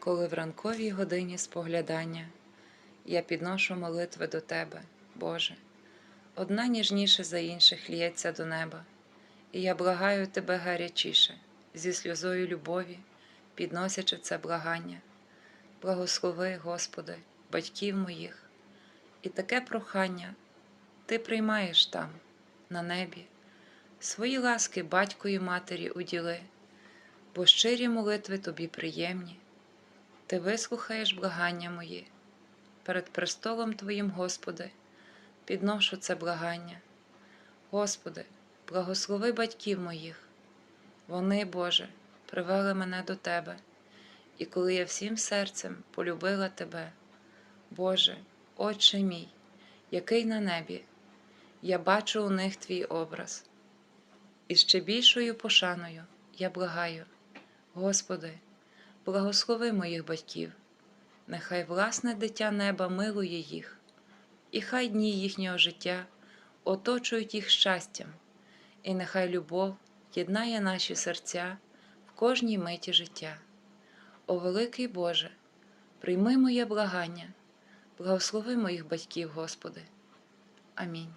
коли в ранковій годині споглядання я підношу молитви до Тебе, Боже, одна ніжніше за інших лється до неба, і я благаю Тебе гарячіше, зі сльозою любові, підносячи це благання. Благослови, Господи, батьків моїх, і таке прохання Ти приймаєш там, на небі, свої ласки батьку і матері уділи, бо щирі молитви тобі приємні. Ти вислухаєш благання мої. Перед престолом Твоїм, Господи, підношу це благання. Господи, благослови батьків моїх. Вони, Боже, привели мене до Тебе, і коли я всім серцем полюбила Тебе, Боже, Отче мій, який на небі, я бачу у них Твій образ. І ще більшою пошаною я благаю, Господи, благослови моїх батьків, нехай власне дитя неба милує їх, і хай дні їхнього життя оточують їх щастям, і нехай любов єднає наші серця в кожній миті життя. О великий Боже, прийми моє благання, благослови моїх батьків, Господи. Амінь.